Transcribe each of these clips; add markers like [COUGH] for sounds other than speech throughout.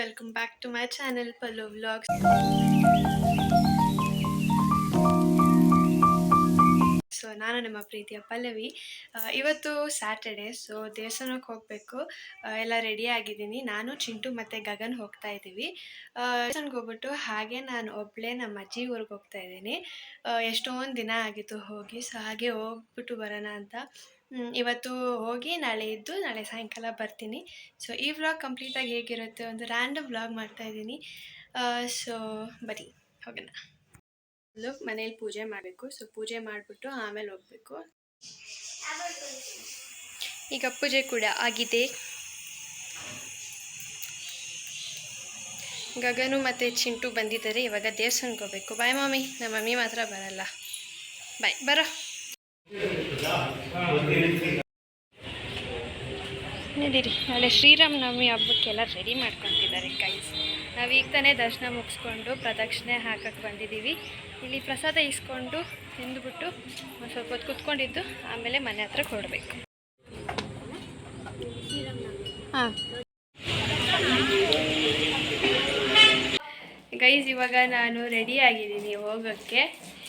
Welcome back to my channel Pallu vlogs so ನಾನು ನಿಮ್ಮ ಪ್ರೀತಿಯ ಪಲ್ಲವಿ. ಇವತ್ತು ಸ್ಯಾಟರ್ಡೆ ಸೊ ದೇವಸ್ಥಾನಕ್ಕೆ ಹೋಗಬೇಕು. ಎಲ್ಲ ರೆಡಿ ಆಗಿದ್ದೀನಿ. ನಾನು, ಚಿಂಟು ಮತ್ತು ಗಗನ್ ಹೋಗ್ತಾ ಇದ್ದೀವಿ. ದೇವಸ್ಥಾನಕ್ಕೆ ಹೋಗ್ಬಿಟ್ಟು ಹಾಗೆ ನಾನು ಒಬ್ಬಳೇ ನಮ್ಮ ಅಜ್ಜಿ ಊರಿಗೆ ಹೋಗ್ತಾ ಇದ್ದೀನಿ. ಎಷ್ಟೊಂದು ದಿನ ಆಗಿತ್ತು ಹೋಗಿ ಸೊ ಹಾಗೆ ಹೋಗ್ಬಿಟ್ಟು ಬರೋಣ ಅಂತ ಇವತ್ತು ಹೋಗಿ ನಾಳೆ ಇದ್ದು ನಾಳೆ ಸಾಯಂಕಾಲ ಬರ್ತೀನಿ. ಸೊ ಈ ವ್ಲಾಗ್ ಕಂಪ್ಲೀಟಾಗಿ ಹೇಗಿರುತ್ತೆ ಒಂದು ರ್ಯಾಂಡಮ್ ವ್ಲಾಗ್ ಮಾಡ್ತಾ ಇದ್ದೀನಿ. ಸೊ ಬರಿ ಹೋಗೋಣ. ಮೊದಲು ಮನೇಲಿ ಪೂಜೆ ಮಾಡಬೇಕು. ಸೊ ಪೂಜೆ ಮಾಡಿಬಿಟ್ಟು ಆಮೇಲೆ ಹೋಗಬೇಕು. ಈಗ ಪೂಜೆ ಕೂಡ ಆಗಿದೆ. ಗಗನು ಮತ್ತು ಚಿಂಟು ಬಂದಿದ್ದಾರೆ. ಇವಾಗ ದೇವಸ್ಥಾನಕ್ಕೆ ಹೋಗ್ಬೇಕು. ಬಾಯ್ ಮಮ್ಮಿ. ನಮ್ಮ ಮಮ್ಮಿ ಮಾತ್ರ ಬರಲ್ಲ. ಬಾಯ್ ಬರೋ. ನಡೀರಿ. ನಾಳೆ ಶ್ರೀರಾಮನವಮಿ ಹಬ್ಬಕ್ಕೆಲ್ಲ ರೆಡಿ ಮಾಡ್ಕೊತಿದ್ದಾರೆ ಕೈಸ್ ನಾವು ಈಗ ತಾನೇ ದರ್ಶನ ಮುಗಿಸ್ಕೊಂಡು ಪ್ರದಕ್ಷಿಣೆ ಹಾಕಕ್ಕೆ ಬಂದಿದ್ದೀವಿ. ಇಲ್ಲಿ ಪ್ರಸಾದ ಇಸ್ಕೊಂಡು ತಿಂದುಬಿಟ್ಟು ಒಂದು ಸ್ವಲ್ಪ ಹೊತ್ತು ಕುತ್ಕೊಂಡಿದ್ದು, ಆಮೇಲೆ ಮನೆ ಹತ್ರ ಕೊಡಬೇಕು. ಹಾಂ. ಗೈಸ್ ಇವಾಗ ನಾನು ರೆಡಿ ಆಗಿದ್ದೀನಿ ಹೋಗೋಕ್ಕೆ.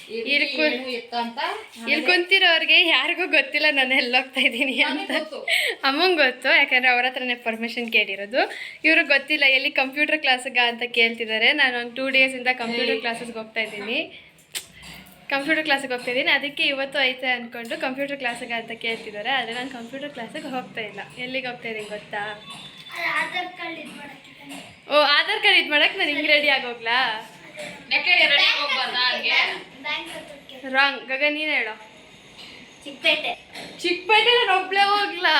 ಇಲ್ಲಿ ಕು- ಯಾರಿಗೂ ಗೊತ್ತಿಲ್ಲ ನಾನು ಎಲ್ಲೋಗ್ತಾ ಇದ್ದೀನಿ ಅಂತ. ಅಮ್ಮಂಗೆ ಗೊತ್ತು ಯಾಕಂದ್ರೆ ಅವ್ರ ಹತ್ರನೇ ಪರ್ಮಿಷನ್ ಕೇಳಿರೋದು. ಇವ್ರಿಗೆ ಗೊತ್ತಿಲ್ಲ ಎಲ್ಲಿ ಕಂಪ್ಯೂಟರ್ ಕ್ಲಾಸ್ಗ ಅಂತ ಕೇಳ್ತಿದ್ದಾರೆ ನಾನು ಒಂದು ಟೂ ಡೇಸಿಂದ ಕಂಪ್ಯೂಟರ್ ಕ್ಲಾಸಸ್ಗೆ ಹೋಗ್ತಾ ಇದ್ದೀನಿ. ಕಂಪ್ಯೂಟರ್ ಕ್ಲಾಸಿಗೆ ಹೋಗ್ತಾ ಇದ್ದೀನಿ. ಅದಕ್ಕೆ ಇವತ್ತು ಐತೆ ಅಂದ್ಕೊಂಡು ಕಂಪ್ಯೂಟರ್ ಕ್ಲಾಸಿಗೆ ಅಂತ ಕೇಳ್ತಿದ್ದಾರೆ ಆದರೆ ನಾನು ಕಂಪ್ಯೂಟರ್ ಕ್ಲಾಸಿಗೆ ಹೋಗ್ತಾ ಇಲ್ಲ. ಎಲ್ಲಿಗೆ ಹೋಗ್ತಾ ಇದ್ದೀನಿ ಗೊತ್ತಾ? ಓ ಆಧಾರ್ ಕಾರ್ಡ್ ಇದು ಮಾಡಕ್ಕೆ ನಾನು ಹಿಂಗೆ ರೆಡಿ ಆಗೋಗ್ಲಾ ರಾಂಗ್ ಗಗ ನೀನು ಹೇಳೋ. ಚಿಕ್ಕಪೇಟೆ. ಚಿಕ್ಕಪೇಟೆ ನಾನು ಒಬ್ಳೆ ಹೋಗ್ಲಾ.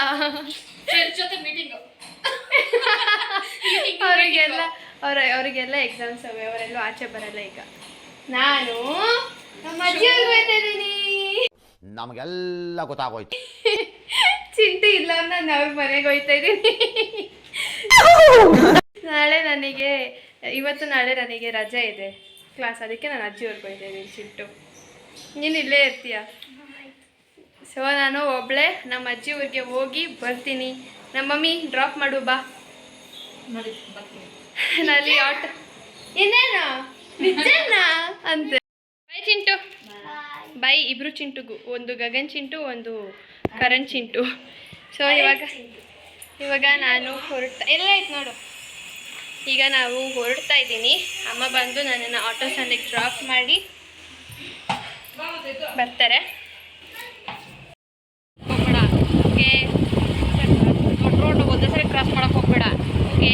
ಜೊತೆ ಮೀಟಿಂಗ್ ಅವರಿಗೆಲ್ಲ ಅವ್ರ ಅವರಿಗೆಲ್ಲ ಎಕ್ಸಾಮ್ಸ್ ಅವೆ ಅವರೆಲ್ಲೂ ಆಚೆ ಬರಲ್ಲ ಈಗ. ನಾನು ನಮ್ಮ ಅಜ್ಜಿಯವ್ರಿಗೆ ಹೋಗ್ತಾ ಇದ್ದೀನಿ. ನಮಗೆಲ್ಲ ಗೊತ್ತಾಗೋಯ್ತು. ಚಿಂತೆ ಇಲ್ಲ ನಾನು ಅವ್ರ ಮನೆಗೆ ಹೋಯ್ತಾ ಇದ್ದೀನಿ. ನಾಳೆ ನನಗೆ ಇವತ್ತು ನಾಳೆ ನನಗೆ ರಜೆ ಇದೆ. ಕ್ಲಾಸ್ ಅದಕ್ಕೆ ನಾನು ಅಜ್ಜಿಯವ್ರಿಗೆ ಹೋಯ್ತಾ ಇದ್ದೀನಿ ಚಿಂಟು ನೀನು ಇಲ್ಲೇ ಇರ್ತೀಯ? ಸೊ ನಾನು ಒಬ್ಳೆ ನಮ್ಮ ಅಜ್ಜಿ ಊರಿಗೆ ಹೋಗಿ ಬರ್ತೀನಿ. ನಮ್ಮ ಮಮ್ಮಿ ಡ್ರಾಪ್ ಮಾಡು ಬಾ. ನಲ್ಲಿ [LAUGHS] ಆಟ ಇನ್ನೇನು? ನಿಜನಾ? ಅಂತ. ಬೈ ಚಿಂಟು. ಬೈ ಇಬ್ರು ಚಿಂಟುಗು. ಒಂದು ಗಗನ್ ಚಿಂಟು ಒಂದು ಕರಣ್ ಚಿಂಟು. ಸೊ ಇವಾಗ ಇವಾಗ ನಾನು ಹೊರಡ್ತಾ ಎಲ್ಲ ಆಯ್ತು ನೋಡು. ಈಗ ನಾವು ಹೊರಡ್ತಾ ಇದ್ದೀನಿ. ಅಮ್ಮ ಬಂದು ನನ್ನನ್ನು ಆಟೋ ಸ್ಟ್ಯಾಂಡಿಗೆ ಡ್ರಾಪ್ ಮಾಡಿ ಬರ್ತಾರೆ. ಹೋಗ್ಬೇಡ. ಓಕೆ ದೊಡ್ಡ ರೋಡ್ ಒಂದೇ ಸರಿ ಕ್ರಾಸ್ ಮಾಡೋಕೆ ಹೋಗ್ಬೇಡ. ಓಕೆ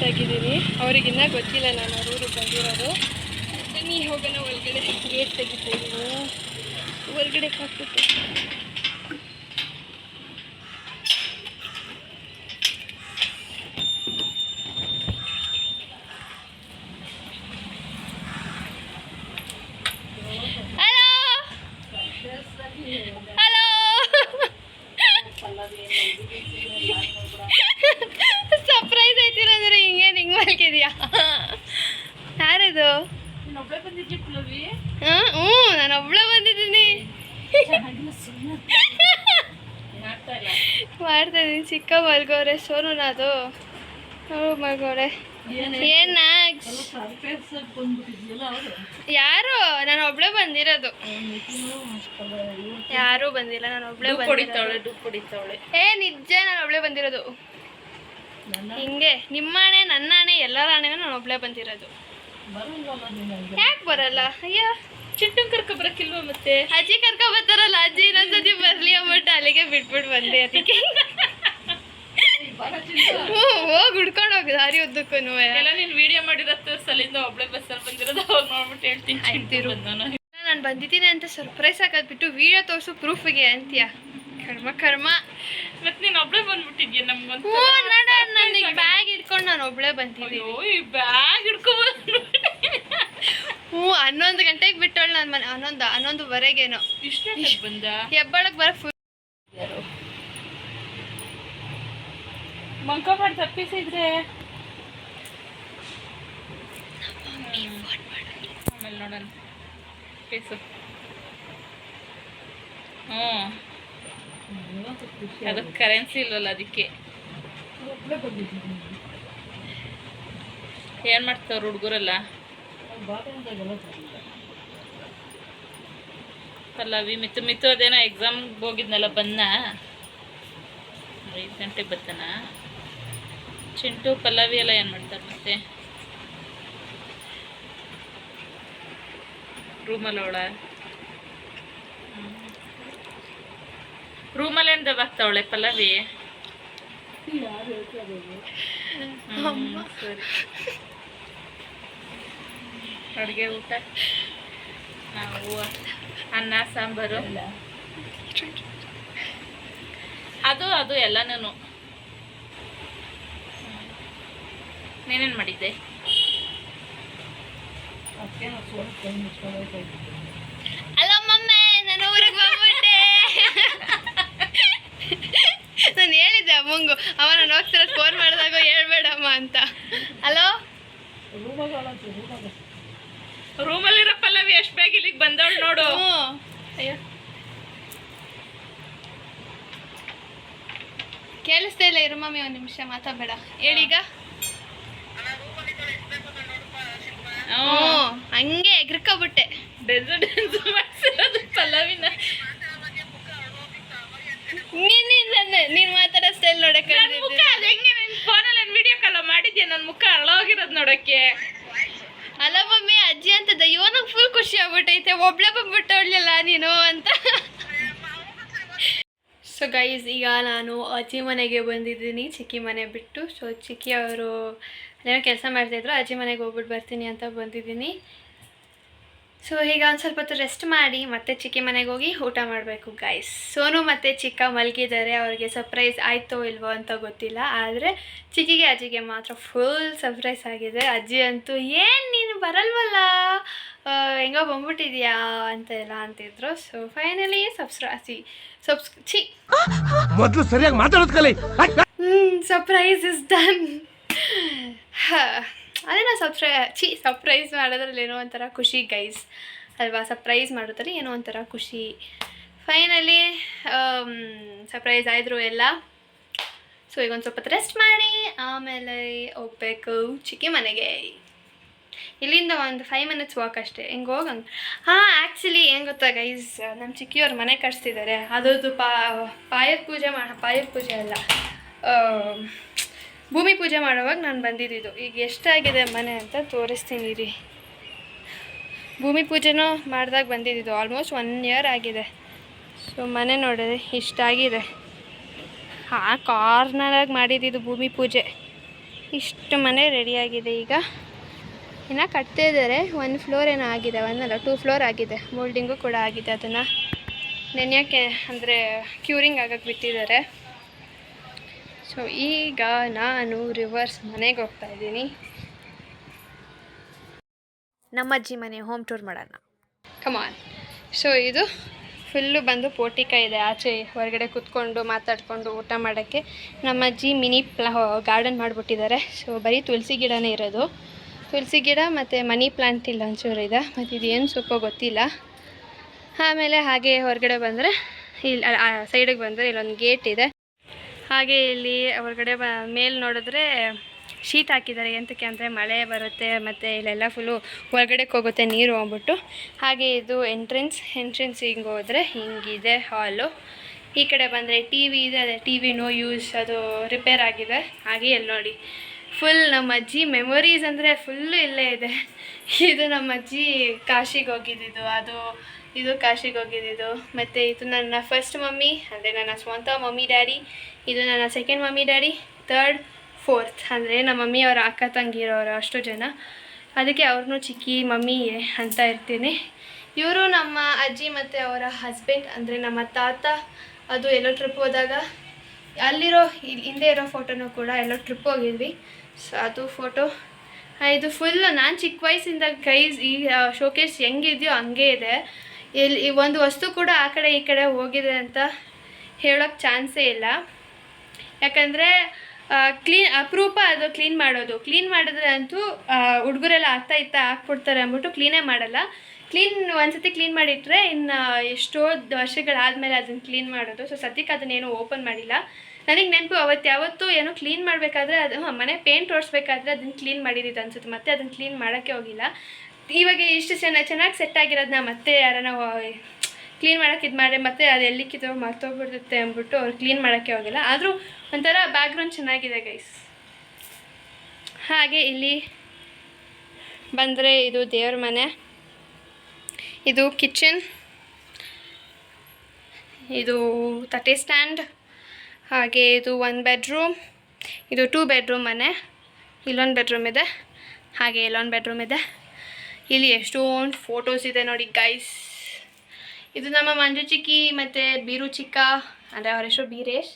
ರೀಚ್ ಆಗಿದ್ದೀನಿ ಅವ್ರಿಗಿನ್ನ ಗೊತ್ತಿಲ್ಲ ನಾನು ಅವ್ರ ಊರಿಗೆ ಬಂದಿರೋದು. ಬನ್ನಿ, ಹೋಗೋಣ, ಒಳಗಡೆ. ಗೇಟ್ ತೆಗಿತೀನಿ ಹೊರಗಡೆ ಹಾಕ್ಬಿಟ್ಟು ಹಲೋ ಹಲೋ ಸರ್ಪ್ರೈಸ್ ಆಯ್ತಿರೋದ್ರೆ ಹಿಂಗೆ ಹಿಂಗೆ ಮಲ್ಕಿದ್ಯಾ ಯಾರದು ಒಬ್ಬಳೆ ಬಂದಿದ್ಲಿ ಪುಲವಿ ಹಾಂ ಹ್ಞೂ ನಾನು ಒಬ್ಳೆ ಬಂದಿದ್ದೀನಿ ಮಾಡ್ತಾ ಇಲ್ಲ ಮಾಡ್ತಾ ಇದ್ದೀನಿ ಚಿಕ್ಕ ಮಲ್ಗೋರೆ ಸೋನು ಅದು ಮಲ್ಗೋರೆ ಏನ್? ಯಾರು? ನಾನು ಒಬ್ಳೆ ಬಂದಿರೋದು. ಯಾರು ಬಂದಿಲ್ಲ ನಾನು ಒಬ್ಳೆ ಬಂದಿರೋದು. ಏ ನಿಜ ನಾನು ಒಬ್ಳೆ ಬಂದಿರೋದು. ಹಿಂಗೆ ನಿಮ್ಮನೆ ನನ್ನಾಣೆ ಎಲ್ಲರ ಆಣೆನೂ ನಾನು ಒಬ್ಳೆ ಬಂದಿರೋದು. ಯಾಕೆ ಬರಲ್ಲ? ಅಯ್ಯೋ. ಚಿಟ್ಟು ಕರ್ಕೊ ಬರಕಿಲ್ವ ಮತ್ತೆ? ಅಜ್ಜಿ ಕರ್ಕೊ ಬರ್ತಾರಲ್ಲ ಅಜ್ಜಿ ಇನ್ನೊಂದ್ಸತಿ ಬರ್ಲಿ ಅಂದ್ಬಿಟ್ಟು ಅಲ್ಲಿಗೆ ಬಿಟ್ಬಿಟ್ಟು ಬಂದೆ ಅದಕ್ಕೆ. ಹ್ಞೂ ಹೋಗಿ ಹುಡ್ಕೊಂಡು ಹೋಗಿ ದಾರಿ ಉದ್ದಕ್ಕೂ ಎಲ್ಲ ನೀನು ವಿಡಿಯೋ ಮಾಡಿರೋ ತೋರ್ಸಲಿಂದ ಒಬ್ಳೆ ಬಸ್ಸಲ್ಲಿ ಬಂದಿರೋದು ಅವಾಗ ನೋಡ್ಬಿಟ್ಟು ಹೇಳ್ತೀನಿ ಆಯ್ತಿರು. ನಾನು ಬಂದಿದ್ದೀನಿ ಅಂತ ಸರ್ಪ್ರೈಸ್ ಹಾಕೋದ್ಬಿಟ್ಟು ವಿಡಿಯೋ ತೋರಿಸು ಪ್ರೂಫಿಗೆ ಅಂತೀಯ. ಕರ್ಮ ಕರ್ಮ. ಮತ್ತೆ ನೀನು ಒಬ್ಳೆ ಬಂದ್ಬಿಟ್ಟಿದ್ಯ ನಮ್ಗೊಂದು ಹ್ಞೂ ನಡ ನನಗೆ ಬ್ಯಾಗ್ ಇಟ್ಕೊಂಡು ನಾನು ಒಬ್ಳೆ ಬಂದಿದ್ದೀನಿ. ಓ ಈ ಬ್ಯಾಗ್ ಹಿಡ್ಕೊಂಡ್ ಹ್ಞೂ ಹನ್ನೊಂದು ಗಂಟೆಗೆ ಬಿಟ್ಟವಳು ನನ್ನ ಮನೆ ಹನ್ನೊಂದು ಹನ್ನೊಂದುವರೆಗೇನೋ. ಇಷ್ಟು ಬಂದ? ಹೆಬ್ಬಳಕ್ಕೆ ಬರೋ ಫುಲ್ ಮಂಕೋಬಾರ್ದು ತಪ್ಪಿಸಿದ್ರೆ. ಆಮೇಲೆ ನೋಡೋಣ. ಪೀಸು. ಹ್ಞೂ ಅದಕ್ಕೆ ಕರೆನ್ಸಿ ಇಲ್ವಲ್ಲ ಅದಕ್ಕೆ. ಏನು ಮಾಡ್ತಾವ್ರು ಹುಡುಗರೆಲ್ಲ? ಪಲ್ಲವಿ ಮಿತ್ತು ಮಿತ್ತು ಅದೇನೋ ಎಕ್ಸಾಮ್ಗೆ ಹೋಗಿದ್ನಲ್ಲ ಬಂದ ಐದು ಗಂಟೆಗೆ ಬರ್ತಾನ ಚಿಂಟು ಪಲ್ಲವಿ ಎಲ್ಲ ಏನು ಮಾಡ್ತಾರೆ ಮತ್ತೆ? ರೂಮಲ್ಲಿ ಅವಳ? ರೂಮಲ್ಲಿ ಏನು ದಬಾಕ್ತಾವಳೆ ಪಲ್ಲವಿ? ಅಡುಗೆ ಊಟ? ನಾವು ಅನ್ನ ಸಾಂಬಾರು. ಅದು ಅದು ಎಲ್ಲನೂ ನೀನೇನು ಮಾಡಿದ್ದೆ? ಅಲ್ಲ ಮಮ್ಮೆ ನಾನು ಊರಿಗೆ ಬಂದ್ಬಿಟ್ಟೆ. ನಾನು ಹೇಳಿದ್ದೆ ಅಮ್ಮಂಗು ಅವ ನಾನು ಹೋಗ್ತಿರೋ ಫೋನ್ ಮಾಡಿದಾಗ ಹೇಳ್ಬೇಡಮ್ಮ ಅಂತ. ಹಲೋ ರೂಮಲ್ಲಿರೋ ಪಲ್ಲವಿ ಎಷ್ಟು ಬೇಗ ಇಲ್ಲಿಗೆ ಬಂದವಳು ನೋಡು. ಅಯ್ಯೋ. ಕೇಳಿಸ್ತಾ ಇಲ್ಲ ಇರು ಮಮ್ಮಿ ಒಂದು ನಿಮಿಷ ಮಾತಾಡಬೇಡ. ಹೇಳೀಗ ಹಂಗೆ ಡೆಸರ್ಟ್ ಡ್ಯಾನ್ಸ್ ಮಾಡಿಸಿರೋದು ಪಲ್ಲವಿನ. ನೀನ್ ನೀನ್ ನನ್ನ- ನೀನ್ ಮಾತಾಡೋ ಸ್ಟೈಲ್ ನೋಡಕ್ಕೆ ಮುಖ ಅದು ಹೆಂಗೆ ಫೋನಲ್ಲಿ ಏನು ವಿಡಿಯೋ ಕಾಲ ಮಾಡಿದ್ಯಾ? ನನ್ನ ಮುಖ ಅರಳೋಗಿರೋದು ನೋಡಕ್ಕೆ. ಅಲ್ಲ ಮಮ್ಮಿ ಅಜ್ಜಿ ಅಂತ ಅಯ್ಯೋ ನಂಗೆ ಫುಲ್ ಖುಷಿ ಆಗ್ಬಿಟ್ಟೈತೆ. ಒಬ್ಳೆ ಬಂದ್ಬಿಟ್ಟವಳ್ಯಲ್ಲ ನೀನು ಅಂತ. ಸೊ ಗೈಸ್ ಈಗ ನಾನು ಅಜ್ಜಿ ಮನೆಗೆ ಬಂದಿದ್ದೀನಿ. ಚಿಕ್ಕಿ ಮನೆ ಬಿಟ್ಟು. ಸೊ ಚಿಕ್ಕಿ ಅವರು ಏನೋ ಕೆಲಸ ಮಾಡ್ತಾಯಿದ್ರು ಅಜ್ಜಿ ಮನೆಗೆ ಹೋಗ್ಬಿಟ್ಟು ಬರ್ತೀನಿ ಅಂತ ಬಂದಿದ್ದೀನಿ. ಸೊ ಈಗ ಒಂದು ಸ್ವಲ್ಪ ಹೊತ್ತು ರೆಸ್ಟ್ ಮಾಡಿ ಮತ್ತೆ ಚಿಕ್ಕಿ ಮನೆಗೆ ಹೋಗಿ ಊಟ ಮಾಡಬೇಕು ಗೈಸ್ ಸೋನು ಮತ್ತು ಚಿಕ್ಕ ಮಲಗಿದ್ದಾರೆ ಅವ್ರಿಗೆ ಸರ್ಪ್ರೈಸ್ ಆಯಿತೋ ಇಲ್ವೋ ಅಂತ ಗೊತ್ತಿಲ್ಲ. ಆದರೆ ಚಿಕ್ಕಿಗೆ ಅಜ್ಜಿಗೆ ಮಾತ್ರ ಫುಲ್ ಸರ್ಪ್ರೈಸ್ ಆಗಿದೆ. ಅಜ್ಜಿ ಅಂತೂ ಏನು ನೀನು ಬರಲ್ವಲ್ಲ? ಹೆಂಗೋ ಬಂದ್ಬಿಟ್ಟಿದ್ಯಾ? ಅಂತ ಎಲ್ಲ ಅಂತಿದ್ರು. ಸೊ ಫೈನಲಿ ಸಬ್ಸ್ರಾಸಿ ಸಬ್ಸ್ ಛೀ. ಮೊದಲು ಸರಿಯಾಗಿ ಮಾತಾಡೋದು ಕಲಿ. ಸರ್ಪ್ರೈಸ್ ಇಸ್ ಡನ್ ಅದೇನೋ ಸಪ್ರೈ ಚಿ ಸರ್ಪ್ರೈಸ್ ಮಾಡೋದ್ರಲ್ಲಿ ಏನೋ ಒಂಥರ ಖುಷಿ ಗೈಸ್ ಅಲ್ವಾ? ಸರ್ಪ್ರೈಸ್ ಮಾಡೋದ್ರಲ್ಲಿ ಏನೋ ಒಂಥರ ಖುಷಿ. ಫೈನಲಿ ಸರ್ಪ್ರೈಸ್ ಆಯಿದ್ರು ಎಲ್ಲ. ಸೊ ಈಗ ಒಂದು ಸ್ವಲ್ಪ ರೆಸ್ಟ್ ಮಾಡಿ ಆಮೇಲೆ ಹೋಗ್ಬೇಕು ಚಿಕ್ಕಿ ಮನೆಗೆ. ಇಲ್ಲಿಂದ ಒಂದು ಫೈವ್ ಮಿನಿಟ್ಸ್ ವಾಕ್ ಅಷ್ಟೇ. ಹಿಂಗೆ ಹೋಗಂಗೆ? ಹಾಂ ಆ್ಯಕ್ಚುಲಿ ಏನು ಗೊತ್ತಾ ಗೈಸ್ ನಮ್ಮ ಚಿಕ್ಕಿಯವ್ರ ಮನೆ ಕಟ್ಸ್ತಿದ್ದಾರೆ ಅದರದ್ದು ಪಾ ಪಾಯದ ಪೂಜೆ ಮಾಡ ಪಾಯದ ಪೂಜೆ ಅಲ್ಲ. ಆ, ಭೂಮಿ ಪೂಜೆ ಮಾಡೋವಾಗ ನಾನು ಬಂದಿದ್ದು ಈಗ ಎಷ್ಟಾಗಿದೆ ಮನೆ ಅಂತ ತೋರಿಸ್ತೀನಿ ರೀ. ಭೂಮಿ ಪೂಜೆನೂ ಮಾಡಿದಾಗ ಬಂದಿದ್ದು ಆಲ್ಮೋಸ್ಟ್ ಒನ್ ಇಯರ್ ಆಗಿದೆ. ಸೊ ಮನೆ ನೋಡಿದ್ರೆ ಇಷ್ಟಾಗಿದೆ ಆ ಕಾರ್ನರಾಗಿ ಮಾಡಿದ್ದು ಭೂಮಿ ಪೂಜೆ. ಇಷ್ಟು ಮನೆ ರೆಡಿಯಾಗಿದೆ ಈಗ. ಇನ್ನು ಕಟ್ತಾ ಇದ್ದಾರೆ. ಫ್ಲೋರ್ ಏನೋ ಆಗಿದೆ. ಒಂದಲ್ಲ ಟೂ ಫ್ಲೋರ್ ಆಗಿದೆ. ಮೋಲ್ಡಿಂಗು ಕೂಡ ಆಗಿದೆ ಅದನ್ನು. ನೆನೆಯೋಕ್ಕೆ ಅಂದರೆ ಕ್ಯೂರಿಂಗ್ ಆಗೋಕ್ಕೆ ಬಿಟ್ಟಿದ್ದಾರೆ. ಸೊ ಈಗ ನಾನು ರಿವರ್ಸ್ ಮನೆಗೆ ಹೋಗ್ತಾ ಇದ್ದೀನಿ. ನಮ್ಮಜ್ಜಿ ಮನೆ ಹೋಮ್ ಟೂರ್ ಮಾಡೋಣ. ಕಮಾನ್ ಸೊ ಇದು ಫುಲ್ಲು ಬಂದು ಪೋಟಿಕ ಇದೆ. ಆಚೆ ಹೊರಗಡೆ ಕೂತ್ಕೊಂಡು ಮಾತಾಡಿಕೊಂಡು ಊಟ ಮಾಡೋಕ್ಕೆ ನಮ್ಮ ಅಜ್ಜಿ ಮಿನಿ ಪ್ಲಾ ಗಾರ್ಡನ್ ಮಾಡಿಬಿಟ್ಟಿದ್ದಾರೆ. ಸೊ ಬರೀ ತುಳಸಿ ಗಿಡನೇ ಇರೋದು. ತುಳಸಿ ಗಿಡ ಮತ್ತು ಮನಿ ಪ್ಲಾಂಟ್ ಇಲ್ಲ ಒಂಚೂರು ಇದೆ. ಮತ್ತು ಇದು ಏನು ಸೊಪ್ಪು ಗೊತ್ತಿಲ್ಲ. ಆಮೇಲೆ ಹಾಗೆ ಹೊರಗಡೆ ಬಂದರೆ ಇಲ್ಲಿ ಸೈಡಿಗೆ ಬಂದರೆ ಇಲ್ಲೊಂದು ಗೇಟ್ ಇದೆ. ಹಾಗೆ ಇಲ್ಲಿ ಹೊರಗಡೆ ಬ, ಮೇಲೆ ನೋಡಿದ್ರೆ ಶೀಟ್ ಹಾಕಿದ್ದಾರೆ. ಎಂತಕ್ಕೆ ಅಂದರೆ ಮಳೆ ಬರುತ್ತೆ ಮತ್ತು ಇಲ್ಲೆಲ್ಲ ಫುಲ್ಲು ಹೊರಗಡೆಗೆ ಹೋಗುತ್ತೆ ನೀರು ಅಂದ್ಬಿಟ್ಟು. ಹಾಗೆ ಇದು ಎಂಟ್ರೆನ್ಸ್ ಎಂಟ್ರೆನ್ಸ್ ಹಿಂಗೆ ಹೋದರೆ ಹಿಂಗಿದೆ ಹಾಲು ಈ ಕಡೆ ಬಂದರೆ ಟಿ ವಿ ಇದೆ, ಅದೇ ಟಿ ವಿ ನೋ ಯೂಸ್ ಅದು ರಿಪೇರ್ ಆಗಿದೆ. ಹಾಗೆ ಇಲ್ಲಿ ನೋಡಿ. ಫುಲ್ ನಮ್ಮ ಅಜ್ಜಿ ಮೆಮೊರೀಸ್ ಅಂದರೆ ಫುಲ್ಲು ಇಲ್ಲೇ ಇದೆ. [LAUGHS] ಇದು ನಮ್ಮ ಅಜ್ಜಿ ಕಾಶಿಗೆ ಹೋಗಿದ್ದಿದ್ದು ಅದು ಇದು ಕಾಶಿಗೆ ಹೋಗಿದ್ದು ಮತ್ತು ಇದು ನನ್ನ ಫಸ್ಟ್ ಮಮ್ಮಿ, ಅಂದರೆ ನನ್ನ ಸ್ವಂತ ಮಮ್ಮಿ ಡ್ಯಾಡಿ ಇದು ನನ್ನ second mummy daddy third fourth ಅಂದರೆ ನಮ್ಮ ಮಮ್ಮಿಯವರ ಅಕ್ಕ ತಂಗಿರೋರು ಅಷ್ಟು ಜನ. ಅದಕ್ಕೆ ಅವ್ರನ್ನೂ ಚಿಕ್ಕಿ ಮಮ್ಮಿ ಅಂತ ಇರ್ತೀನಿ. ಇವರು ನಮ್ಮ ಅಜ್ಜಿ ಮತ್ತು ಅವರ ಹಸ್ಬೆಂಡ್ ಅಂದರೆ ನಮ್ಮ ತಾತ, ಅದು ಎಲ್ಲೋ ಟ್ರಿಪ್ ಹೋದಾಗ, ಅಲ್ಲಿರೋ ಹಿಂದೆ ಇರೋ ಫೋಟೋನೂ ಕೂಡ ಎಲ್ಲೋ ಟ್ರಿಪ್ ಹೋಗಿದ್ವಿ. ಸೊ ಅದು ಫೋಟೋ ಇದು ಫುಲ್ ನಾನು ಚಿಕ್ಕ ವಯಸ್ಸಿಂದ ಗೈಸ್ ಈ ಶೋಕೇಸ್ ಹೆಂಗಿದೆಯೋ ಹಂಗೆ ಇದೆ. ಇಲ್ಲಿ ಈ ಒಂದು ವಸ್ತು ಕೂಡ ಆ ಕಡೆ ಈ ಕಡೆ ಹೋಗಿದೆ ಅಂತ ಹೇಳೋಕ್ಕೆ ಚಾನ್ಸೇ ಇಲ್ಲ. ಯಾಕಂದರೆ ಕ್ಲೀನ್ ಅಪರೂಪ ಅದು ಕ್ಲೀನ್ ಮಾಡೋದು. ಕ್ಲೀನ್ ಮಾಡಿದ್ರೆ ಅಂತೂ ಹುಡುಗರೆಲ್ಲ ಆಗ್ತಾ ಇತ್ತಾ ಹಾಕ್ಬಿಡ್ತಾರೆ ಅಂದ್ಬಿಟ್ಟು ಕ್ಲೀನೇ ಮಾಡಲ್ಲ. ಕ್ಲೀನ್ ಒಂದ್ಸತಿ ಕ್ಲೀನ್ ಮಾಡಿಟ್ರೆ ಇನ್ನು ಎಷ್ಟೋ ವರ್ಷಗಳಾದಮೇಲೆ ಅದನ್ನು ಕ್ಲೀನ್ ಮಾಡೋದು. ಸೊ ಸದ್ಯಕ್ಕೆ ಅದನ್ನೇನು ಓಪನ್ ಮಾಡಿಲ್ಲ. ನನಗೆ ನೆನಪು ಅವತ್ತು ಯಾವತ್ತೂ ಏನೋ ಕ್ಲೀನ್ ಮಾಡಬೇಕಾದ್ರೆ ಅದು ಮನೆ ಪೇಂಟ್ ಓಡಿಸ್ಬೇಕಾದ್ರೆ ಅದನ್ನು ಕ್ಲೀನ್ ಮಾಡಿದ್ದು ಅನ್ಸುತ್ತೆ. ಮತ್ತೆ ಅದನ್ನು ಕ್ಲೀನ್ ಮಾಡೋಕ್ಕೆ ಹೋಗಿಲ್ಲ. ಇವಾಗ ಇಷ್ಟು ಚೆನ್ನಾಗಿ ಚೆನ್ನಾಗಿ ಸೆಟ್ ಆಗಿರೋದನ್ನ ಮತ್ತೆ ಯಾರನ್ನ ಕ್ಲೀನ್ ಮಾಡೋಕೆ ಇದು ಮಾಡಿ ಮತ್ತೆ ಅದು ಎಲ್ಲಿಕ್ಕಿದೋ ಮರ್ತೋಗ್ಬಿಡುತ್ತೆ ಅಂದ್ಬಿಟ್ಟು ಅವ್ರು ಕ್ಲೀನ್ ಮಾಡೋಕ್ಕೆ ಹೋಗಿಲ್ಲ. ಆದರೂ ಒಂಥರ ಬ್ಯಾಕ್ಗ್ರೌಂಡ್ ಚೆನ್ನಾಗಿದೆ ಗೈಸ್ ಹಾಗೆ ಇಲ್ಲಿ ಬಂದರೆ ಇದು ದೇವ್ರ ಮನೆ. ಇದು ಕಿಚನ್ ಇದು ತಟ್ಟೆ ಸ್ಟ್ಯಾಂಡ್ ಹಾಗೆ ಇದು ಒನ್ ಬೆಡ್ರೂಮ್ ಇದು ಟೂ ಬೆಡ್ರೂಮ್ ಮನೆ. ಇಲ್ಲೊಂದು ಬೆಡ್ರೂಮ್ ಇದೆ. ಹಾಗೆ ಇಲ್ಲೊಂದು ಬೆಡ್ರೂಮ್ ಇದೆ. ಇಲ್ಲಿ ಎಷ್ಟೊಂದು ಫೋಟೋಸ್ ಇದೆ ನೋಡಿ ಗೈಸ್ ಇದು ನಮ್ಮ ಮಂಜು ಚಿಕ್ಕಿ ಮತ್ತು ಬೀರು ಚಿಕ್ಕ, ಅಂದರೆ ಅವರ ಹೆಸರು ಬೀರೇಶ್.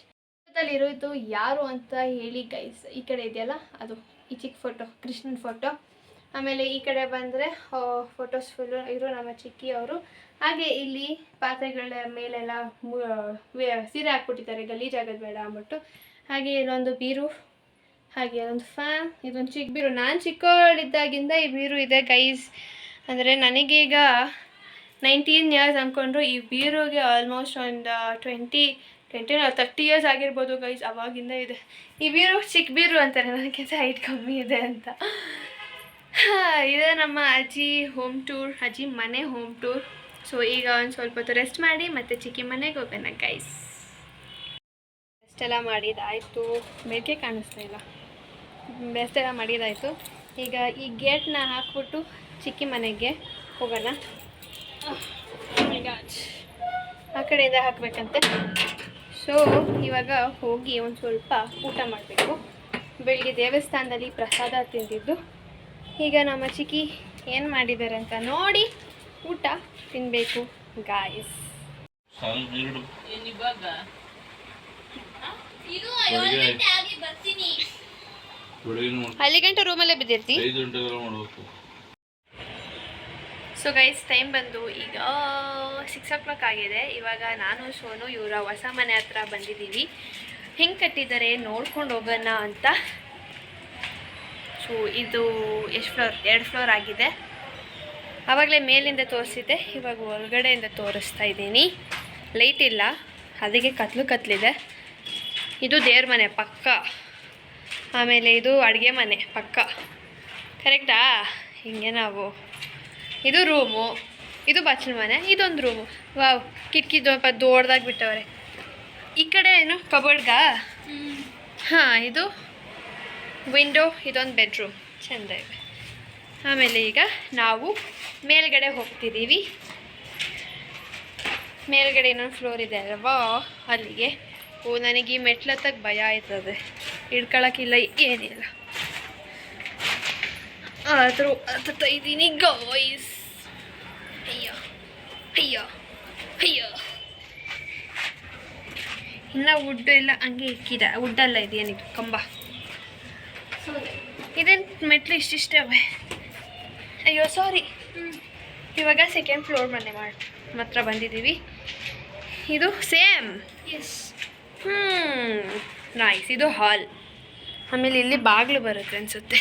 ಇರೋದು ಯಾರು ಅಂತ ಹೇಳಿ ಗೈಸ್ ಈ ಕಡೆ ಇದೆಯಲ್ಲ, ಅದು ಈ ಚಿಕ್ಕ ಫೋಟೋ ಕೃಷ್ಣನ ಫೋಟೋ ಆಮೇಲೆ ಈ ಕಡೆ ಬಂದರೆ ಫೋಟೋಸ್ ಫುಲ್ಲು ಇರೋ ನಮ್ಮ ಚಿಕ್ಕಿ ಅವರು. ಹಾಗೆ ಇಲ್ಲಿ ಪಾತ್ರೆಗಳ ಮೇಲೆಲ್ಲ ಸೀರೆ ಹಾಕ್ಬಿಟ್ಟಿದ್ದಾರೆ ಗಲೀಜಾಗೋದು ಬೇಡ ಅಂದ್ಬಿಟ್ಟು. ಹಾಗೆ ಇಲ್ಲೊಂದು ಬೀರು ಹಾಗೆ ಅದೊಂದು ಫ್ಯಾನ್ ಇದೊಂದು ಚಿಕ್ಕ ಬೀರು. ನಾನು ಚಿಕ್ಕವಳಿದ್ದಾಗಿಂದ ಈ ಬೀರು ಇದೆ ಗೈಸ್ ಅಂದರೆ ನನಗೀಗ ನೈನ್ಟೀನ್ ಇಯರ್ಸ್ ಅಂದ್ಕೊಂಡ್ರು ಈ ಬೀರುಗೆ ಆಲ್ಮೋಸ್ಟ್ ಒಂದು ಟ್ವೆಂಟಿ ಟ್ವೆಂಟಿ ತರ್ಟಿ ಇಯರ್ಸ್ ಆಗಿರ್ಬೋದು ಗೈಸ್ ಅವಾಗಿಂದ ಇದೆ. ಈ ಬೀರು ಚಿಕ್ಕ ಬೀರು ಅಂತಾರೆ, ನನಗೆ ಹೈಟ್ ಕಮ್ಮಿ ಇದೆ ಅಂತ. ಇದೆ ನಮ್ಮ ಅಜ್ಜಿ ಹೋಮ್ ಟೂರ್ ಅಜ್ಜಿ ಮನೆ ಹೋಮ್ ಟೂರ್ ಸೊ ಈಗ ಒಂದು ಸ್ವಲ್ಪ ಹೊತ್ತು ರೆಸ್ಟ್ ಮಾಡಿ, ಮತ್ತೆ ಚಿಕ್ಕಿ ಮನೆಗೆ ಹೋಗೋಣ ಗೈಸ್ ರೆಸ್ಟ್ ಎಲ್ಲ ಮಾಡಿದಾಯಿತು ಬೆಳಗ್ಗೆ ಕಾಣಿಸ್ತಾ ಇಲ್ಲ. ರೆಸ್ಟ್ ಎಲ್ಲ ಮಾಡಿದಾಯಿತು. ಈಗ ಈ ಗೇಟ್ನ ಹಾಕ್ಬಿಟ್ಟು ಚಿಕ್ಕಿ ಮನೆಗೆ ಹೋಗೋಣ. ಆ ಕಡೆ God. ಆ ಕಡೆಯಿಂದ ಹಾಕಬೇಕಂತೆ. ಸೊ ಇವಾಗ ಹೋಗಿ ಒಂದು ಸ್ವಲ್ಪ ಊಟ ಮಾಡಬೇಕು. ಬೆಳಿಗ್ಗೆ ದೇವಸ್ಥಾನದಲ್ಲಿ ಪ್ರಸಾದ ತಿಂದಿದ್ದು. ಈಗ ನಮ್ಮ ಚಿಕ್ಕಿ ಏನು ಮಾಡಿದ್ದಾರೆ ಅಂತ ನೋಡಿ ಊಟ ತಿನ್ನಬೇಕು ಗಾಯಸ್ ಏನಿವಾಗ ಅಲ್ಲಿ ಗಂಟೆ ರೂಮಲ್ಲೇ ಬಿದ್ದಿರ್ತಿ? ಸೊ ಗೈಸ್ ಟೈಮ್ ಬಂದು ಈಗ ಸಿಕ್ಸ್ ಓ ಕ್ಲಾಕ್ ಆಗಿದೆ. ಇವಾಗ ನಾನು ಸೋನು ಇವರ ಹೊಸ ಮನೆ ಹತ್ರ ಬಂದಿದ್ದೀವಿ. ಹೆಂಗೆ ಕಟ್ಟಿದ್ದಾರೆ ನೋಡ್ಕೊಂಡು ಹೋಗೋಣ ಅಂತ. ಸೊ ಇದು ಎಷ್ಟು ಫ್ಲೋರ್ ಎರಡು ಫ್ಲೋರ್ ಆಗಿದೆ. ಆವಾಗಲೇ ಮೇಲಿಂದ ತೋರಿಸಿದ್ದೆ. ಇವಾಗ ಒಳಗಡೆಯಿಂದ ತೋರಿಸ್ತಾ ಇದ್ದೀನಿ. ಲೈಟ್ ಇಲ್ಲ. ಅದಕ್ಕೆ ಕತ್ಲು ಕತ್ಲಿದೆ. ಇದು ದೇವ್ರ ಮನೆ ಪಕ್ಕ. ಆಮೇಲೆ ಇದು ಅಡುಗೆ ಮನೆ ಪಕ್ಕ. ಕರೆಕ್ಟಾ? ಹಿಂಗೆ ನಾವು. ಇದು ರೂಮು ಇದು ಬಚ್ಚಲು ಮನೆ ಇದೊಂದು ರೂಮು ವಾವ್ ಕಿಟಕಿ ಸ್ವಲ್ಪ ದೊಡ್ಡದಾಗಿ ಬಿಟ್ಟವ್ರೆ. ಈ ಕಡೆ ಏನು ಕಬೋರ್ಡ್ಗಾ ಹಾಂ ಇದು ವಿಂಡೋ ಇದೊಂದು ಬೆಡ್ರೂಮ್ ಚೆಂದ ಇದೆ. ಆಮೇಲೆ ಈಗ ನಾವು ಮೇಲ್ಗಡೆ ಹೋಗ್ತಿದ್ದೀವಿ ಮೇಲ್ಗಡೆ ಇನ್ನೊಂದು ಫ್ಲೋರ್ ಇದೆ ಅಲ್ವಾ? ಅಲ್ಲಿಗೆ. ಓ, ನನಗೆ ಈ ಮೆಟ್ಲತ್ತಕ್ಕೆ ಭಯ ಆಯ್ತದೆ. ಹಿಡ್ಕೊಳಕ್ಕಿಲ್ಲ, ಏನಿಲ್ಲ. ಆದರೂ ಹತ್ತುತ್ತಾ ಇದ್ದೀನಿ ಗಾಯ್ಸ್ ಅಯ್ಯ, ಅಯ್ಯೋ ಅಯ್ಯೋ. ಇನ್ನು ವುಡ್ ಎಲ್ಲ ಹಂಗೆ ಇಕ್ಕಿದೆ. ವುಡ್ಡೆಲ್ಲ ಇದೆಯೇನಿದು ಕಂಬ. ಇದೇನು ಮೆಟ್ಲು ಇಷ್ಟಿಷ್ಟೇ ಅವೆ ಅಯ್ಯೋ ಸಾರಿ ಇವಾಗ ಸೆಕೆಂಡ್ ಫ್ಲೋರ್ ಮನೆ ಮಾಡಿ ಮಾತ್ರ ಬಂದಿದ್ದೀವಿ. ಇದು ಸೇಮ್ ಎಸ್ ಹ್ಞೂ ನೈಸ್ ಇದು ಹಾಲ್ ಆಮೇಲೆ ಇಲ್ಲಿ ಬಾಗಿಲು ಬರುತ್ತೆ ಅನಿಸುತ್ತೆ.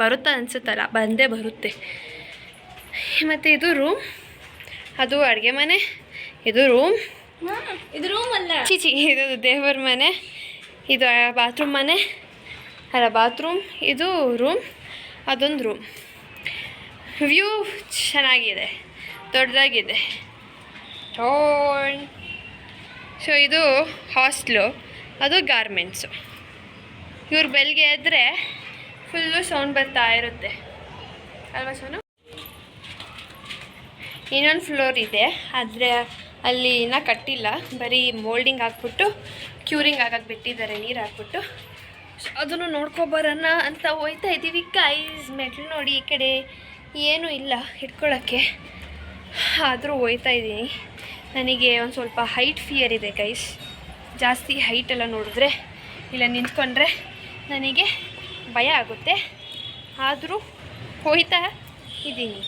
ಬರುತ್ತಾ ಅನಿಸುತ್ತಲ್ಲ ಬಂದೇ ಬರುತ್ತೆ. ಮತ್ತು ಇದು ರೂಮ್ ಅದು ಅಡುಗೆ ಮನೆ ಇದು ರೂಮ್ ಇದು ರೂಮ್ ಅಲ್ಲ. ಚೀಚಿ ಇದು ದೇವರ ಮನೆ ಇದು ಬಾತ್ರೂಮ್ ಮನೆ. ಅಲ್ಲ ಬಾತ್ರೂಮ್ ಇದು ರೂಮ್ ಅದೊಂದು ರೂಮ್ ವ್ಯೂ ಚೆನ್ನಾಗಿದೆ ದೊಡ್ಡದಾಗಿದೆ. ಟೋನ್ ಸೊ ಇದು ಹಾಸ್ಟ್ಲು, ಅದು ಗಾರ್ಮೆಂಟ್ಸು. ಇವ್ರು ಬೆಳಗ್ಗೆ ಎದ್ದರೆ ಫುಲ್ಲು ಸೌಂಡ್ ಬರ್ತಾ ಇರುತ್ತೆ. ಅಲ್ವಾ ಸೋನು? ಇನ್ನೊಂದು ಫ್ಲೋರ್ ಇದೆ, ಆದರೆ ಅಲ್ಲಿ ಇನ್ನೂ ಕಟ್ಟಿಲ್ಲ. ಬರೀ ಮೋಲ್ಡಿಂಗ್ ಹಾಕ್ಬಿಟ್ಟು, ಕ್ಯೂರಿಂಗ್ ಆಗಕ್ಕೆ ಬಿಟ್ಟಿದ್ದಾರೆ, ನೀರು ಹಾಕ್ಬಿಟ್ಟು. ಸೊ ಅದನ್ನು ನೋಡ್ಕೊಬರೋಣ ಅಂತ ಹೋಯ್ತಾ ಇದ್ದೀವಿ. ಕೈಸ್ ಮೆಟ್ಲು ನೋಡಿ ಈ ಕಡೆ ಏನೂ ಇಲ್ಲ ಹಿಡ್ಕೊಳ್ಳೋಕ್ಕೆ ಆದರೂ ಹೋಯ್ತಾ ಇದ್ದೀನಿ. ನನಗೆ ಒಂದು ಸ್ವಲ್ಪ ಹೈಟ್ ಫಿಯರ್ ಇದೆ ಗೈಸ್ ಜಾಸ್ತಿ ಹೈಟ್ ಎಲ್ಲ ನೋಡಿದ್ರೆ ಇಲ್ಲ ನಿಂತ್ಕೊಂಡ್ರೆ ನನಗೆ ಭಯ ಆಗುತ್ತೆ. ಆದರೂ ಹೋಯ್ತಾ ಇದ್ದೀನಿ.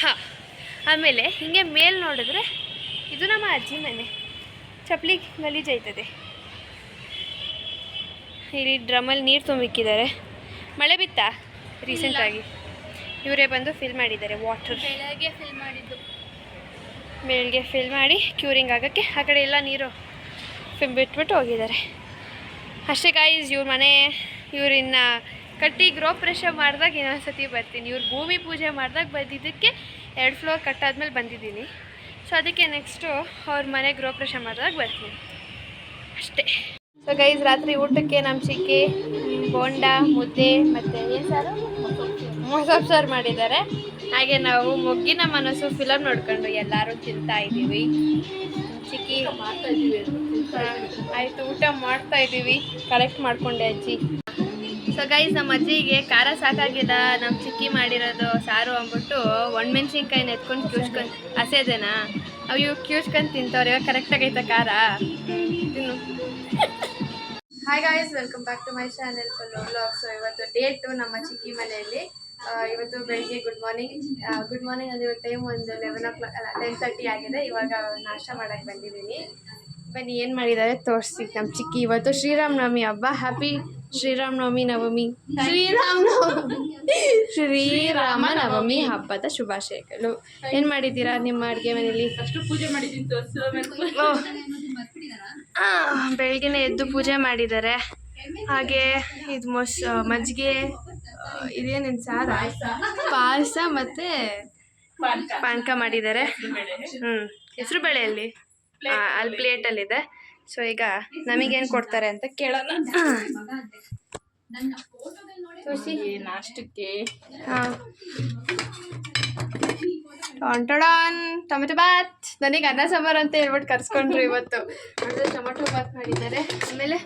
ಹಾಂ ಆಮೇಲೆ ಹೀಗೆ ಮೇಲೆ ನೋಡಿದ್ರೆ ಇದು ನಮ್ಮ ಅಜ್ಜಿ ಮನೆ. ಚಪ್ಪಲಿ ಗಲೀಜಾಯ್ತದೆ ಇಲ್ಲಿ ಡ್ರಮ್ಮಲ್ಲಿ ನೀರು ತುಂಬಿಕ್ಕಿದ್ದಾರೆ. ಮಳೆ ಬಿತ್ತಾ? ರೀಸೆಂಟಾಗಿ ಇವರೇ ಬಂದು ಫಿಲ್ ಮಾಡಿದ್ದಾರೆ ವಾಟರ್ ಬೆಳಗ್ಗೆ ಫಿಲ್ ಮಾಡಿದ್ದು. ಬೆಳಗ್ಗೆ ಫಿಲ್ ಮಾಡಿ ಕ್ಯೂರಿಂಗ್ ಆಗೋಕ್ಕೆ ಆ ಕಡೆ ಎಲ್ಲ ನೀರು ಫಿಮ್ ಬಿಟ್ಬಿಟ್ಟು ಹೋಗಿದ್ದಾರೆ. ಅಷ್ಟೇ ಗಾಯ್ಸ್ ಇವ್ರ ಮನೆ ಇವ್ರನ್ನ ಕಟ್ಟಿ ಗೃಹಪ್ರೇಶ ಮಾಡಿದಾಗ ಇನ್ನೊಂದ್ಸತಿ ಬರ್ತೀನಿ. ಇವ್ರು ಭೂಮಿ ಪೂಜೆ ಮಾಡಿದಾಗ ಬಂದಿದ್ದಕ್ಕೆ ಎರಡು ಫ್ಲೋರ್ ಕಟ್ಟಾದ್ಮೇಲೆ ಬಂದಿದ್ದೀನಿ. ಸೊ ಅದಕ್ಕೆ ನೆಕ್ಸ್ಟು ಅವ್ರ ಮನೆ ಗ್ರೋ ಪ್ರವೇಶ ಮಾಡಿದಾಗ ಬರ್ತೀನಿ. ಅಷ್ಟೇ. ಸೊ ಗೈಸ್ ರಾತ್ರಿ ಊಟಕ್ಕೆ ನಮ್ಮ ಚಿಕ್ಕಿ, ಬೋಂಡ, ಮುದ್ದೆ ಮತ್ತು ಏನು ಸಾರು? ಮೊಸರು ಸಾರು ಮಾಡಿದ್ದಾರೆ. ಹಾಗೆ ನಾವು ಮೊಗ್ಗಿನ ಮನಸ್ಸು ಫಿಲಮ್ ನೋಡ್ಕೊಂಡು ಎಲ್ಲರೂ ತಿಂತಾ ಇದ್ದೀವಿ. ಚಿಕ್ಕಿ ಆಯಿತು, ಊಟ ಮಾಡ್ತಾ ಇದ್ದೀವಿ. ಕರೆಕ್ಟ್ ಮಾಡ್ಕೊಂಡೆ ಅಜ್ಜಿ. ಸೊ ಗೈಸ್ ನಮ್ಮ ಅಜ್ಜಿಗೆ ಖಾರ ಸಾಕಾಗಿಲ್ಲ ನಮ್ಮ ಚಿಕ್ಕಿ ಮಾಡಿರೋದು ಸಾರು ಅಂದ್ಬಿಟ್ಟು ಒಣಮೆಣ್ಸಿನ್ಕಾಯಿನ ಎತ್ಕೊಂಡು ಕ್ಯೂಚ್ಕೊಂಡು ಹಸೆದೇನಾ ಅವು ಇವು ಕ್ಯೂಚ್ಕೊಂಡು ತಿಂತವ್ರು. ಇವಾಗ ಕರೆಕ್ಟಾಗೈತ ಖಾರ. ತಿನ್ನು. Hi guys welcome back to my channel full so ಇವತ್ತು ಡೇಟು ನಮ್ಮ ಚಿಕ್ಕಿ ಮನೆಯಲ್ಲಿ. ಇವತ್ತು ಬೆಳಿಗ್ಗೆ ಗುಡ್ ಮಾರ್ನಿಂಗ್ ಗುಡ್ ಮಾರ್ನಿಂಗ್ ಅಂದ್ರೆ ಇವತ್ತು ಟೈಮ್ ಒಂದು ಲೆವೆನ್ ಓ ಕ್ಲಾಕ್ ಅಲ್ಲ ಟೆನ್ ತರ್ಟಿ ಆಗಿದೆ. ಇವಾಗ ನಾಷ್ಟ ಮಾಡಕ್ಕೆ ಬಂದಿದ್ದೀನಿ. ಬನ್ನಿ ಏನು ಮಾಡಿದ್ದಾರೆ ತೋರಿಸಿ. ನಮ್ಮ ಚಿಕ್ಕಿ ಇವತ್ತು ಶ್ರೀರಾಮನವಮಿ ಹಬ್ಬ. ಹ್ಯಾಪಿ ಶ್ರೀರಾಮ್ ನವಮಿ. ನವಮಿ ಶ್ರೀರಾಮ್ ನವಮಿ ಶ್ರೀರಾಮ ನವಮಿ ಹಬ್ಬದ ಶುಭಾಶಯಗಳು. ಏನು ಮಾಡಿದ್ದೀರಾ ನಿಮ್ಮ ಅಡುಗೆ ಮನೆಯಲ್ಲಿ ಪೂಜೆ ಬೆಳಗ್ಗೆನೆ ಎದ್ದು ಪೂಜೆ ಮಾಡಿದ್ದಾರೆ. ಹಾಗೆ ಇದು ಮೊಸ್ ಮಜ್ಜಿಗೆ ಇದೇನೇನು ಸಾರ? ಪಾಯಸ. ಮತ್ತೆ ಪಾನಕ. ಮಾಡಿದ್ದಾರೆ ಹ್ಞೂ ಹೆಸರು ಬೇಳೆಯಲ್ಲಿ ಅಲ್ಲಿ? ಪ್ಲೇಟಲ್ಲಿದೆ. ಸೊ ಈಗ ನಮಗೇನು ಕೊಡ್ತಾರೆ ಅಂತ ಕೇಳೋಣ. ನಾಷ್ಟಕ್ಕೆ. ಹಾಂ. ಟೊಂಟೊಡಾನ್ ಟೊಮೆಟೊ ಬಾತ್ ನನಗೆ ಅನ್ನ ಸಾಂಬಾರು ಅಂತ ಹೇಳ್ಬಿಟ್ಟು ಕರ್ಸ್ಕೊಂಡ್ರು ಇವತ್ತು. ಅಂದರೆ ಟೊಮೆಟೊ ಬಾತ್ ಮಾಡಿದ್ದಾರೆ. ಆಮೇಲೆ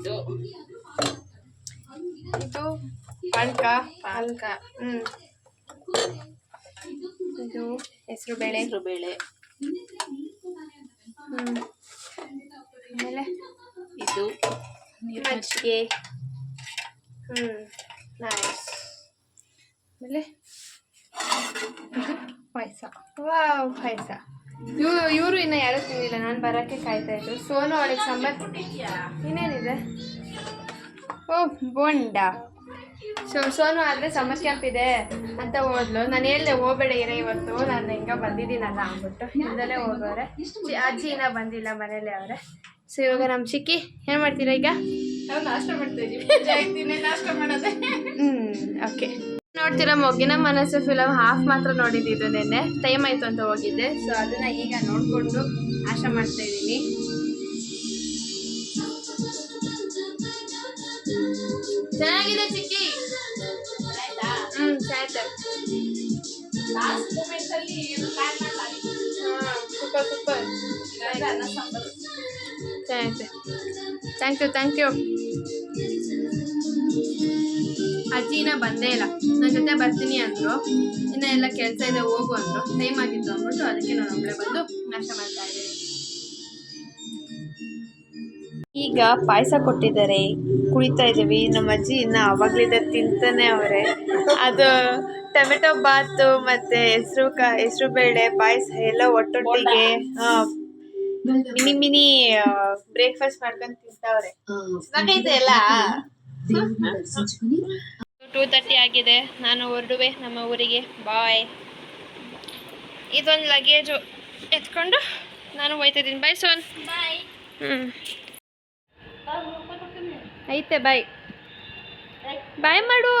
ಇದು ಪಾನಕ ಪಾನಕ ಹ್ಞೂ ಇದು ಹೆಸರು ಬೇಳೆ. ಹೆಸರು ಬೇಳೆ. ಹ್ಞೂ ಆಮೇಲೆ ಇದು ಮಜ್ಜಿಗೆ. ಹ್ಞೂ ನೈಸ್ ಆಮೇಲೆ ಪಾಯಸ. ವಾವ್ ಪಾಯಸ. ಇವರು ಇವರು ಇನ್ನು ಯಾರೂ ತಿಂದಿಲ್ಲ ನಾನು ಬರೋಕ್ಕೆ ಕಾಯ್ತಾ ಇದ್ರು. ಸೋನು ಅವಳಿಗೆ ಸಾಂಬಾರ್ ಇನ್ನೇನಿದೆ? ಓ ಬೋಂಡ. ಸೊ ಸೋನು ಆದರೆ ಸಮ್ಮರ್ ಕ್ಯಾಂಪ್ ಇದೆ ಅಂತ ಹೋದ್ಲು. ನಾನು ಹೇಳಿದೆ ಹೋಗ್ಬೇಡ ಇರ ಇವತ್ತು. ನಾನು ಹೆಂಗ ಬಂದಿದ್ದೀನಲ್ಲ ಅಂದ್ಬಿಟ್ಟು. ಹಿಂದಲೇ ಹೋಗೋರೆ. ಅಜ್ಜಿ ಇನ್ನೂ ಬಂದಿಲ್ಲ ಮನೇಲಿ ಅವರೇ. ಸೊ ಇವಾಗ ನಮ್ಮ ಚಿಕ್ಕಿ ಏನು ಮಾಡ್ತೀರಾ ಈಗ? ನಾವು ನಾಷ್ಟ ಮಾಡ್ತೀವಿ ನಾಷ್ಟ ಮಾಡೋದೆ. Hmm okay. ನೋಡ್ತೀರಾ ಮೊಗ್ಗಿನ ಮನಸ್ಸು ಫಿಲಮ್ ಹಾಫ್ ಮಾತ್ರ ನೋಡಿದ್ದು ನೆನ್ನೆ. ಟೈಮ್ ಆಯ್ತು ಅಂತ ಹೋಗಿದ್ದೆ. ಸೊ ಅದನ್ನ ಈಗ ನೋಡ್ಕೊಂಡು ಆಶಾ ಮಾಡ್ತಾ ಇದ್ದೀನಿ. ಚೆನ್ನಾಗಿದೆ ಚಿಕ್ಕಿ. ಹ್ಮ್ ಚೆನ್ನಾಗಿದೆ ಲಾಸ್ಟ್ ಮೂಮೆಂಟ್ ಅಲ್ಲಿ ಪ್ಲಾನ್ ಸೂಪರ್ ಸೂಪರ್ ಅನ್ನ ಸಾಂಬಾರು. ಚೆನ್ನಾಗಿದೆ ಥ್ಯಾಂಕ್ ಯು ಥ್ಯಾಂಕ್ ಯು ಅಜ್ಜಿನ ಬಂದೇ ಇಲ್ಲ. ನನ್ನ ಜೊತೆ ಬರ್ತೀನಿ ಅಂದರು. ಇನ್ನೂ ಎಲ್ಲ ಕೆಲಸ ಇದೆ ಹೋಗು ಅಂದರು. ಟೈಮ್ ಆಗಿತ್ತು ಅಂದ್ಬಿಟ್ಟು ಅದಕ್ಕೆ ನಾನು ಒಬ್ಬಳೆ ಬಂದು ನಾಶ ಮಾಡ್ತಾ ಇದ್ದೀನಿ. ಈಗ ಪಾಯಸ ಕೊಟ್ಟಿದ್ದಾರೆ. ಕುಡಿತಾ ಇದ್ದೀವಿ. ನಮ್ಮ ಅಜ್ಜಿ ಇನ್ನು ಆವಾಗಲಿಂದ ತಿಂತಾನೆ ಅವರೇ. ಅದು ಟೊಮೆಟೊ ಬಾತು ಮತ್ತೆ ಹೆಸರು ಕ ಹೆಸರು ಬೇಳೆ ಪಾಯಸ ಎಲ್ಲ ಒಟ್ಟೊಟ್ಟಿಗೆ ಮಿನಿ ಮಿನಿ ಬ್ರೇಕ್ಫಾಸ್ಟ್ ಮಾಡ್ಕೊಂಡು ತಿಂತಾವ್ರೆ. ಎಲ್ಲ ಟೂ ತರ್ಟಿ ಆಗಿದೆ. ನಾನು ಹೊರಡುವೆ ನಮ್ಮ ಊರಿಗೆ. ಬಾಯ್ ಇದೊಂದು ಲಗೇಜು ಎತ್ಕೊಂಡು ನಾನು ಹೋಯ್ತಿದ್ದೀನಿ ಬಾಯ್ ಸೋನ್ ಬಾಯ್ ಹ್ಞೂ ಐತೆ ಬಾಯ್ ಬಾಯ್ ಮಾಡು.